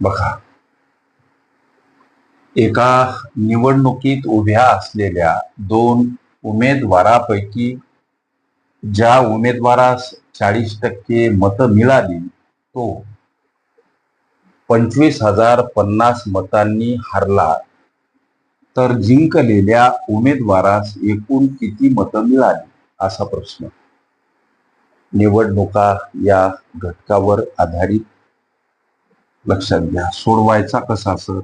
बघा. एका निवडणुकीत उभ्या असलेल्या दोन उमेदवारापैकी ज्या उमेदवारास चाळीस टक्के मतं मिळाली तो पंचवीस हजार पन्नास मतांनी हरला. तर जिंकलेल्या उमेदवारास एकूण किती मतं मिळाली? असा प्रश्न. निवडणुका या घटकावर आधारित लक्षात घ्या. सोडवायचा कसा सर?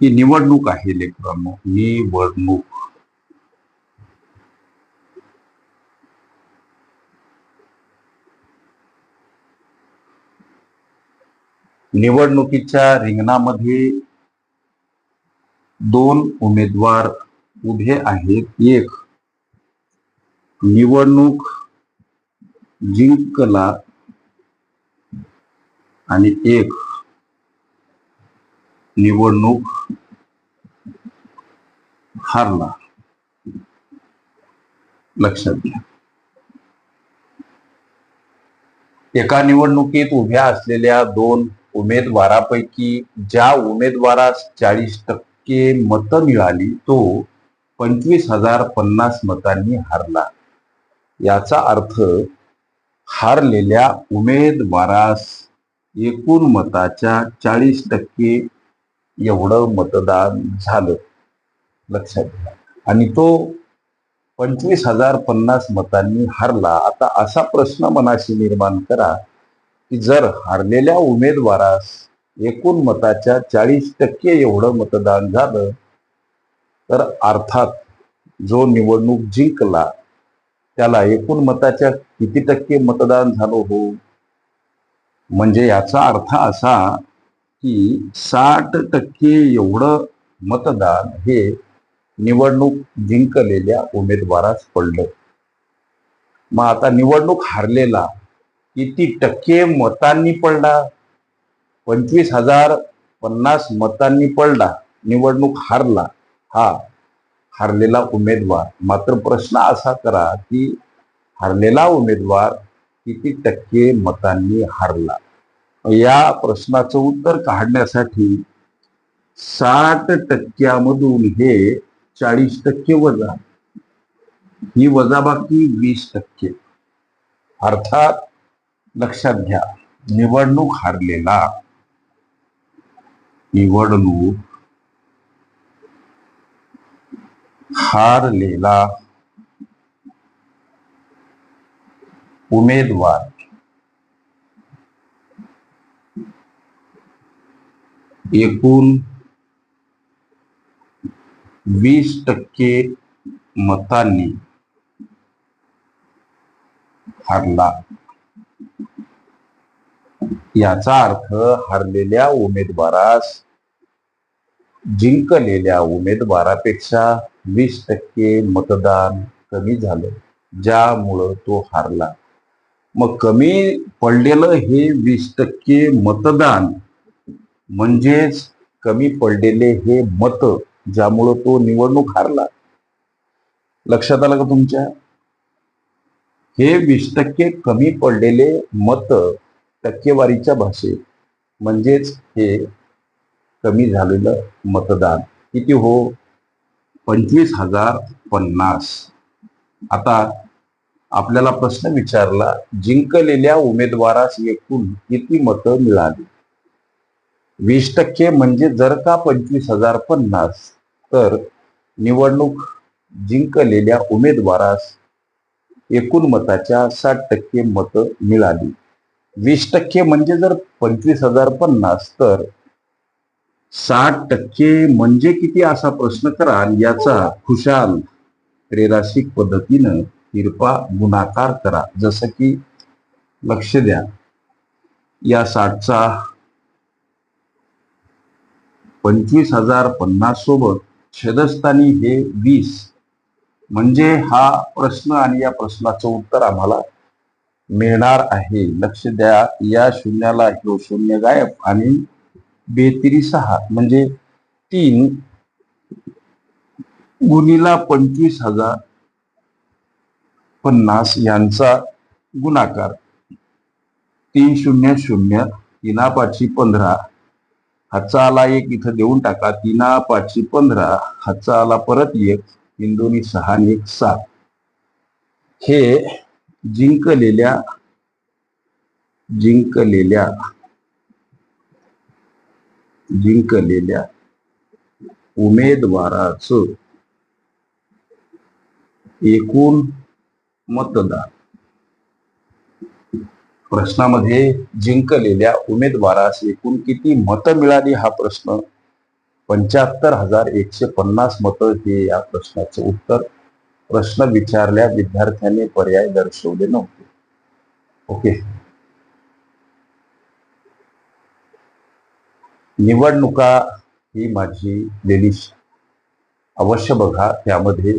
ही निवडणूक आहे लेकरांनो निवडणूक निवडणुकीच्या रिंगणामध्ये दोन उमेदवार उभे आहेत. एक निवडणूक जिंकला आणि एक निवडणूक हारला. लक्षात घ्या. एका निवडणुकीत उभ्या असलेल्या दोन उमेदवारापैकी ज्या उमेदवारास चाळीस टक्के मतं मिळाली तो पंचवीस हजार पन्नास मतांनी हारला. याचा अर्थ हारलेल्या उमेदवारास एकूण मताच्या चाळीस टक्के एवढं मतदान झालं. लक्षात घ्या. आणि तो पंचवीस हजार पन्नास मतांनी हारला. आता असा प्रश्न मनाशी निर्माण करा की जर हारलेल्या उमेदवारास एकूण मताच्या चाळीस टक्के एवढं मतदान झालं तर अर्थात जो निवडणूक जिंकला त्याला एकूण मताच्या किती टक्के मतदान झालं हो? म्हणजे याचा अर्थ असा की साठ टक्के एवढं मतदान हे निवडणूक जिंकलेल्या उमेदवारास पडलं. मग आता निवडणूक हारलेला किती टक्के मतांनी पडला? पंचवीस हजार पन्नास मतांनी पडला निवडणूक हारला. हा हारलेला उमेदवार. मात्र प्रश्न असा करा की हारलेला उमेदवार किती टक्के मतांनी हारला? या प्रश्नाचं उत्तर काढण्यासाठी साठ टक्क्यामधून हे चाळीस टक्के वजा. ही वजाबाकी वीस टक्के. अर्थात लक्षात घ्या निवडणूक हारलेला निवडणूक हारलेला उमेदवार. एकूण वीस टक्के मतांनी हरला. याचा अर्थ हारलेल्या उमेदवारास जिंकलेल्या उमेदवारापेक्षा वीस टक्के मतदान कमी झालं ज्यामुळं तो हारला. मग कमी पडलेलं हे वीस टक्के मतदान म्हणजेच कमी पडलेले हे मत ज्यामुळं तो निवडणूक हारला. लक्षात आलं का तुमच्या? हे वीस टक्के कमी पडलेले मत टक्केवारीच्या भाषेत म्हणजेच हे कमी झालेलं मतदान. किती हो? पंचवीस हजार पन्नास. आता आपल्याला प्रश्न विचारला जिंकलेल्या उमेदवारास एकूण किती मतं मिळाली? वीस टक्के म्हणजे जर का पंचवीस हजार पन्नास तर निवडणूक जिंकलेल्या उमेदवारास एकूण मताच्या साठ टक्के मतं मिळाली. वीस टक्के म्हणजे जर पंचवीस हजार पन्नास तर साठ टक्के म्हणजे किती असा प्रश्न कराल याचा खुशाल त्रेराशिक पद्धतीनं तिरपा गुणाकार करा. जसं की लक्ष द्या. या साठचा पंचवीस हजार पन्नास सोबत छेदस्थानी हे वीस. म्हणजे हा प्रश्न आणि या प्रश्नाचं उत्तर आम्हाला मिळणार आहे. लक्ष द्या. या शून्याला ह्यो शून्य गायब आणि बेतिरी सहा. म्हणजे तीन गुणीला पंचवीस हजार पन्नास यांचा गुणाकार. तीन शून्य शून्य तिना पाचशे पंधरा. हाचा आला एक इथं देऊन टाका. तिना पाचशे पंधरा हाचा आला परत एक तीन दोन्ही सहा आणि एक सात. हे जिंकलेल्या जिंकलेल्या जिंकलेल्या उमेदवाराचं एकूण मतदान प्रश्नामध्ये जिंकलेल्या उमेदवारास एकूण किती मतं मिळाली हा प्रश्न? पंच्याहत्तर हजार एकशे पन्नास मतं हे या प्रश्नाचं उत्तर. प्रश्न विचारल्या विद्यार्थ्याने पर्याय दर्शवले नव्हते. ओके. निवडणुका ही माझी प्लेलिस्ट अवश्य बघा त्यामध्ये